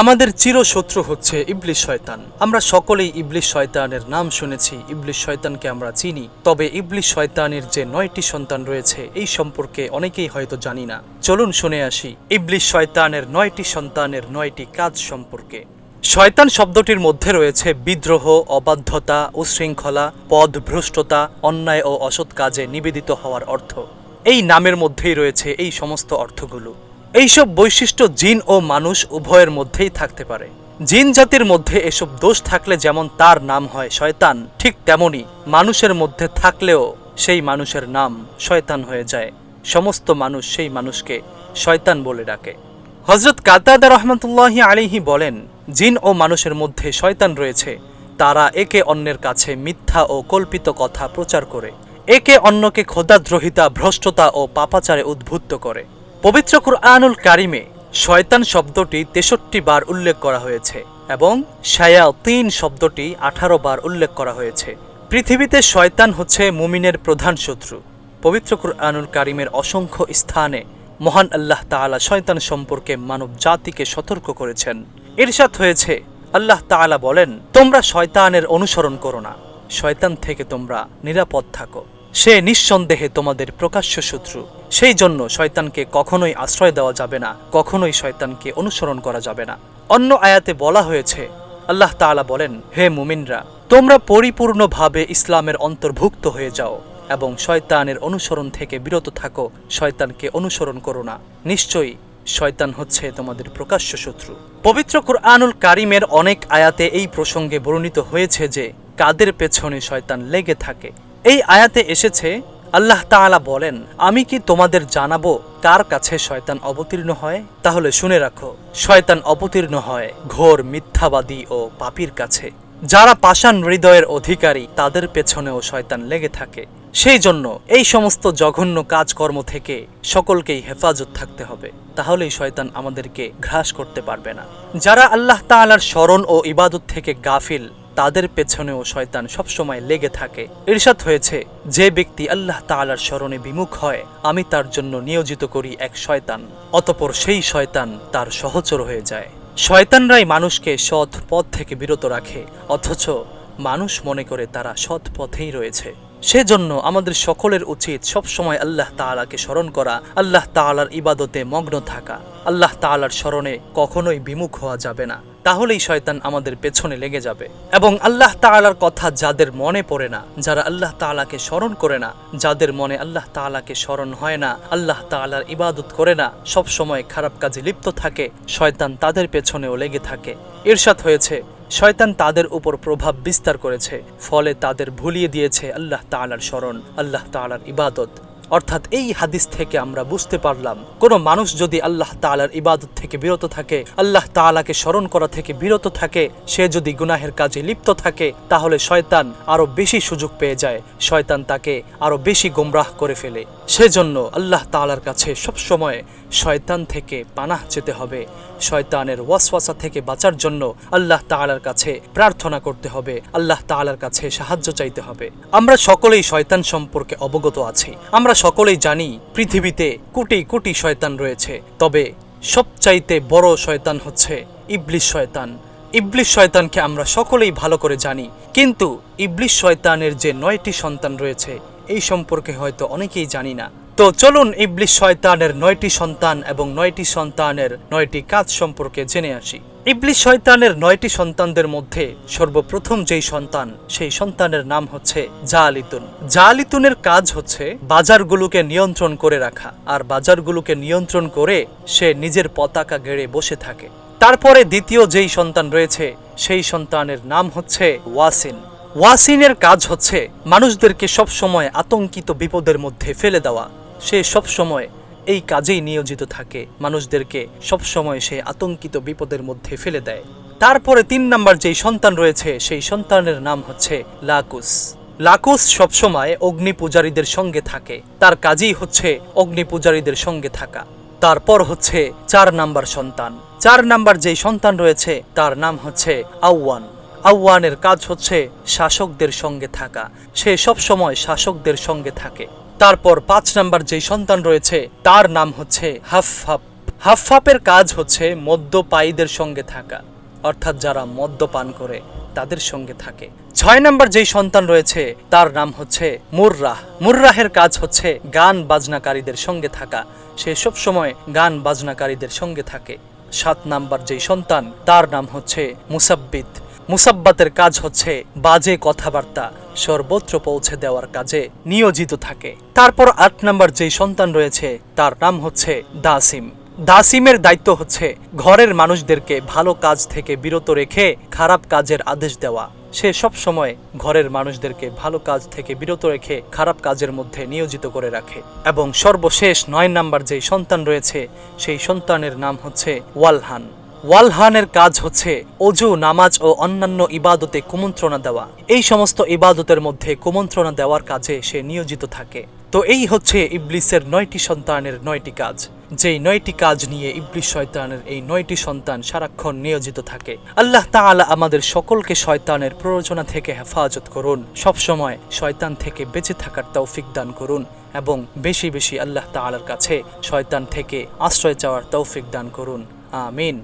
আমাদের চিরশত্রু হচ্ছে ইবলিশ শয়তান। আমরা সকলেই ইবলিশ শয়তানের নাম শুনেছি, ইবলিশ শয়তানকে আমরা চিনি। তবে ইবলিশ শয়তানের যে নয়টি সন্তান রয়েছে, এই সম্পর্কে অনেকেই হয়তো জানি না। চলুন শুনে আসি, ইবলিশ শয়তানের নয়টি সন্তানের নয়টি কাজ সম্পর্কে। শয়তান শব্দটির মধ্যে রয়েছে বিদ্রোহ, অবাধ্যতা, উশৃঙ্খলা, পদভ্রষ্টতা, অন্যায় ও অসৎ কাজে নিবেদিত হওয়ার অর্থ। এই নামের মধ্যেই রয়েছে এই সমস্ত অর্থগুলো। এইসব বৈশিষ্ট্য জিন ও মানুষ উভয়ের মধ্যেই থাকতে পারে। জিন জাতির মধ্যে এসব দোষ থাকলে যেমন তার নাম হয় শয়তান, ঠিক তেমনি মানুষের মধ্যে থাকলেও সেই মানুষের নাম শয়তান হয়ে যায়। সমস্ত মানুষ সেই মানুষকে শয়তান বলে ডাকে। হজরত কাতাদা রহমতুল্লাহি আলিহি বলেন, জিন ও মানুষের মধ্যে শয়তান রয়েছে। তারা একে অন্যের কাছে মিথ্যা ও কল্পিত কথা প্রচার করে। একে অন্যকে খোদাদ্রোহিতা, ভ্রষ্টতা ও পাপাচারে উদ্বুদ্ধ করে। পবিত্র কুরআনুল কারিমে শয়তান শব্দটি তেষট্টি বার উল্লেখ করা হয়েছে এবং শায়া তিন শব্দটি আঠারো বার উল্লেখ করা হয়েছে। পৃথিবীতে শয়তান হচ্ছে মুমিনের প্রধান শত্রু। পবিত্র কুরআনুল কারিমের অসংখ্য স্থানে মহান আল্লাহ তাআলা শয়তান সম্পর্কে মানব জাতিকে সতর্ক করেছেন। এরশাদ হয়েছে, আল্লাহ তাআলা বলেন, তোমরা শয়তানের অনুসরণ করো না। শয়তান থেকে তোমরা নিরাপদ থাকো। সে নিঃসন্দেহে তোমাদের প্রকাশ্য শত্রু। সেই জন্য শয়তানকে কখনোই আশ্রয় দেওয়া যাবে না, কখনোই শয়তানকে অনুসরণ করা যাবে না। অন্য আয়াতে বলা হয়েছে, আল্লাহ তাআলা বলেন, হে মুমিনরা, তোমরা পরিপূর্ণভাবে ইসলামের অন্তর্ভুক্ত হয়ে যাও এবং শয়তানের অনুসরণ থেকে বিরত থাকো, শয়তানকে অনুসরণ করো না। নিশ্চয়ই শয়তান হচ্ছে তোমাদের প্রকাশ্য শত্রু। পবিত্র কুরআনুল কারিমের অনেক আয়াতে এই প্রসঙ্গে বর্ণিত হয়েছে যে, কাদের পেছনে শয়তান লেগে থাকে? এই আয়াতে এসেছে, আল্লাহ তাআলা বলেন, আমি কি তোমাদের জানাব কার কাছে শয়তান অবতীর্ণ হয়? তাহলে শুনে রাখো, শয়তান অবতীর্ণ হয় ঘোর মিথ্যাবাদী ও পাপীর কাছে। যারা পাষাণ হৃদয়ের অধিকারী, তাদের পেছনেও শয়তান লেগে থাকে। সেই জন্য এই সমস্ত জঘন্য কাজকর্ম থেকে সকলকেই হেফাজত থাকতে হবে। তাহলেই শয়তান আমাদেরকে ঘ্রাস করতে পারবে না। যারা আল্লাহ তাআলার স্মরণ ও ইবাদত থেকে গাফিল তাদের পেছনেও শয়তান সবসময় লেগে থাকে। ইরশাদ হয়েছে, যে ব্যক্তি আল্লাহ তালার স্মরণে বিমুখ হয়, আমি তার জন্য নিয়োজিত করি এক শয়তান, অতপর সেই শয়তান তার সহচর হয়ে যায়। শয়তানরাই মানুষকে সৎ পথ থেকে বিরত রাখে, অথচ মানুষ মনে করে তারা সৎ পথেই রয়েছে। সেজন্য আমাদের সকলের উচিত সবসময় আল্লাহ তাআলাকে স্মরণ করা, আল্লাহ তালার ইবাদতে মগ্ন থাকা। আল্লাহ তালার স্মরণে কখনোই বিমুখ হওয়া যাবে না। তাহলেই শয়তান আমাদের পেছনে লেগে যাবে। এবং আল্লাহ তাআলার কথা যাদের মনে পড়ে না, যারা আল্লাহ তাআলাকে স্মরণ করে না, যাদের মনে আল্লাহ তাআলাকে স্মরণ হয় না, আল্লাহ তাআলার ইবাদত করে না, সব সময় খারাপ কাজে লিপ্ত থাকে, শয়তান তাদের পেছনেও লেগে থাকে। ইরশাদ হয়েছে, শয়তান তাদের উপর প্রভাব বিস্তার করেছে, ফলে তাদের ভুলিয়ে দিয়েছে আল্লাহ তালার স্মরণ, আল্লাহ তালার ইবাদত। অর্থাৎ এই হাদিস থেকে আমরা বুঝতে পারলাম, কোনো মানুষ যদি আল্লাহ তাআলার ইবাদত থেকে বিরত থাকে, আল্লাহ তাআলাকে স্মরণ করা থেকে বিরত থাকে, সে যদি গুনাহের কাজে লিপ্ত থাকে, তাহলে শয়তান আরও বেশি সুযোগ পেয়ে যায়, শয়তান তাকে আরও বেশি গোমরাহ করে ফেলে। সেজন্য আল্লাহ তাআলার কাছে সবসময় শয়তান থেকে পানাহ যেতে হবে, শয়তানের ওয়াসওয়াসা থেকে বাঁচার জন্য আল্লাহ তালার কাছে প্রার্থনা করতে হবে, আল্লাহ তালার কাছে সাহায্য চাইতে হবে। আমরা সকলেই শয়তান সম্পর্কে অবগত আছি, আমরা সকলেই জানি পৃথিবীতে কোটি কোটি শয়তান রয়েছে। তবে সবচাইতে বড় শয়তান হচ্ছে ইবলিশ শয়তান। ইবলিশ শয়তানকে আমরা সকলেই ভালো করে জানি। কিন্তু ইবলিশ শয়তানের যে নয়টি সন্তান রয়েছে, এই সম্পর্কে হয়তো অনেকেই জানি না। তো চলুন ইবলিশ শয়তানের নয়টি সন্তান এবং নয়টি সন্তানের নয়টি কাজ সম্পর্কে জেনে আসি। ইবলিশ শয়তানের নয়টি সন্তানদের মধ্যে সর্বপ্রথম যেই সন্তান, সেই সন্তানের নাম হচ্ছে জালিতুন। জালিতুনের কাজ হচ্ছে বাজারগুলোকে নিয়ন্ত্রণ করে রাখা, আর বাজারগুলোকে নিয়ন্ত্রণ করে সে নিজের পতাকা গেড়ে বসে থাকে। তারপরে দ্বিতীয় যেই সন্তান রয়েছে, সেই সন্তানের নাম হচ্ছে ওয়াসিন। ওয়াসিনের কাজ হচ্ছে মানুষদেরকে সবসময় আতঙ্কিত বিপদের মধ্যে ফেলে দেওয়া। সে সবসময় এই কাজেই নিয়োজিত থাকে। মানুষদেরকে সবসময় সে আতঙ্কিত বিপদের মধ্যে ফেলে দেয়। তারপরে তিন নাম্বার যেই সন্তান রয়েছে, সেই সন্তানের নাম হচ্ছে লাকুস। লাকুস সবসময় অগ্নি পূজারীদের সঙ্গে থাকে। তার কাজই হচ্ছে অগ্নি পূজারীদের সঙ্গে থাকা। তারপর হচ্ছে চার নাম্বার সন্তান। চার নাম্বার যেই সন্তান রয়েছে, তার নাম হচ্ছে আউয়ান। আউয়ানের কাজ হচ্ছে শাসকদের সঙ্গে থাকা। সে সব সময় শাসকদের সঙ্গে থাকে। তারপর পাঁচ নাম্বার যেই সন্তান রয়েছে, তার নাম হচ্ছে হাফ হাফ হাফফাপের কাজ হচ্ছে মদ্যপায়ীদের সঙ্গে থাকা, অর্থাৎ যারা মদ্যপান করে, তাদের সঙ্গে থাকে। ছয় নম্বর যেই সন্তান রয়েছে, তার নাম হচ্ছে মুর্রাহ। মুর্রাহের কাজ হচ্ছে গান বাজনাকারীদের সঙ্গে থাকা, সে সব সময় গান বাজনাকারীদের সঙ্গে থাকে। সাত নাম্বার যেই সন্তান, তার নাম হচ্ছে মুসাব্বিত। মুসাব্বাতের কাজ হচ্ছে বাজে কথাবার্তা, সর্বত্র পৌঁছে দেওয়ার কাজে নিয়োজিত থাকে। তারপর আট নাম্বার যেই সন্তান রয়েছে, তার নাম হচ্ছে দাসিম। দাসিমের দায়িত্ব হচ্ছে ঘরের মানুষদেরকে ভালো কাজ থেকে বিরত রেখে খারাপ কাজের আদেশ দেওয়া। সে সব সময় ঘরের মানুষদেরকে ভালো কাজ থেকে বিরত রেখে খারাপ কাজের মধ্যে নিয়োজিত করে রাখে। এবং সর্বশেষ নয় নাম্বার যেই সন্তান রয়েছে, সেই সন্তানের নাম হচ্ছে ওয়ালহান। ওয়ালহানের কাজ হচ্ছে অজু, নামাজ ও অন্যান্য ইবাদতে কুমন্ত্রণা দেওয়া। এই সমস্ত ইবাদতের মধ্যে কুমন্ত্রণা দেওয়ার কাজে সে নিয়োজিত থাকে। তো এই হচ্ছে ইবলিসের নয়টি সন্তানের নয়টি কাজ। যেই নয়টি কাজ নিয়ে ইবলিস শয়তানের এই নয়টি সন্তান সারাক্ষণ নিয়োজিত থাকে। আল্লাহ তাআলা আমাদের সকলকে শয়তানের প্ররোচনা থেকে হেফাজত করুন। সবসময় শয়তান থেকে বেঁচে থাকার তৌফিক দান করুন এবং বেশি বেশি আল্লাহ তাআলার কাছে শয়তান থেকে আশ্রয় চাওয়ার তৌফিক দান করুন। আমিন।